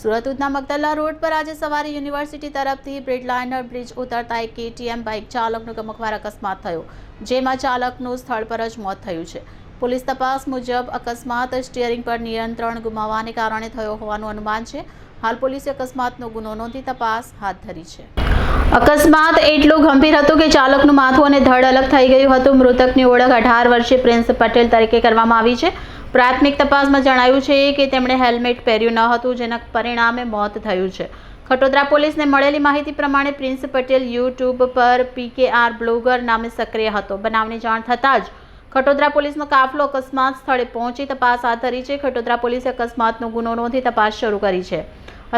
Surat Udhna Magdalla road પર આજે સવારે યુનિવર્સિટી તરફથી બ્રેડલાઇનર બ્રિજ ઉતરતા એક કેટીએમ બાઇક ચાલકનો ગમખ્વાર અકસ્માત થયો, જેમાં ચાલકનું સ્થળ પર જ મોત થયું છે. પોલીસ તપાસ મુજબ અકસ્માત સ્ટીયરિંગ પર નિયંત્રણ ગુમાવવાને કારણે થયો હોવાનું અનુમાન છે. હાલ પોલીસે અકસ્માતનો ગુનો નોંધી તપાસ હાથ ધરી છે. અકસ્માત એટલું ગંભીર હતું કે ચાલકનું માથું અને ધડ અલગ થઈ ગયું હતું. મૃતકની ઓળખ અઢાર વર્ષીય પ્રિન્સ પટેલ તરીકે કરવામાં આવી છે. પ્રાથમિક તપાસમાં જણાયું છે કે તેમણે હેલ્મેટ પહેર્યું ન હતું, જેના પરિણામે મોત થયું છે. ખટોદરા પોલીસને મળેલી માહિતી પ્રમાણે પ્રિન્સ પટેલ યુટ્યુબ પર પીકેઆર બ્લોગર નામે સક્રિય હતો. બનાવની જાણ થતાં જ ખટોદરા પોલીસનો કાફલો અકસ્માત સ્થળે પહોંચી તપાસ હાથ ધરી છે. ખટોદરા પોલીસે અકસ્માતનો ગુનો નોંધી તપાસ શરૂ કરી છે.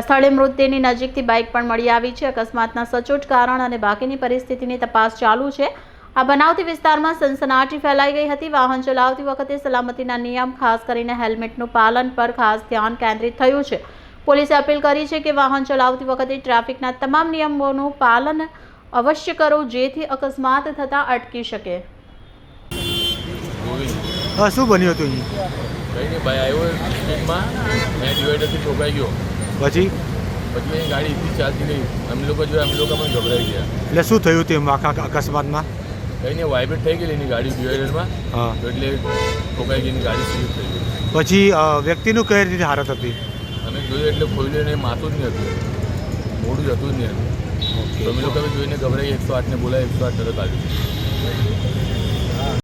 સ્થળે મૃતદેહની નજીકથી બાઇક પણ મળી આવી છે. અકસ્માતના સચોટ કારણ અને બાકીની પરિસ્થિતિની તપાસ ચાલુ છે. આ બનાવતી વિસ્તારમાં સનસનાટી ફેલાઈ ગઈ હતી. વાહન ચલાવતી વખતે સલામતીના નિયમ ખાસ કરીને હેલ્મેટનું પાલન પર ખાસ ધ્યાન કેન્દ્રિત થયું છે. પોલીસે અપીલ કરી છે કે વાહન ચલાવતી વખતે ટ્રાફિકના તમામ નિયમોનું પાલન અવશ્ય કરો જેથી અકસ્માત થતાં અટકી શકે. શું બન્યું હતું કંઈ નહીં ભાઈ આવ્યો સ્પીડમાં મેં ડિવાઈડરથી ઠોકાઈ ગયો. પછી? પછી એ ગાડી એટલી ચાલતી ગઈ અમે લોકો જોયા અમે લોકો પણ ગભરાઈ ગયા. એટલે શું થયું તેમ આખા અકસ્માતમાં? નહીં વાઇબ્રેટ થઈ ગયેલી એની ગાડી ડિવાઈડરમાં એટલે ઠોકાઈ ગઈ ગાડી સ્લીપ થઈ ગઈ. પછી વ્યક્તિનું કઈ રીતે હાલત હતી? અમે જોયું એટલે ખોલ્યું ને માથું જ નહીં હતું. મોડું જ હતું જ નહીં હતું. અમે લોકો જોઈને ગભરાઈ એકસો આઠને બોલાય એકસો આઠ તરત આવ્યું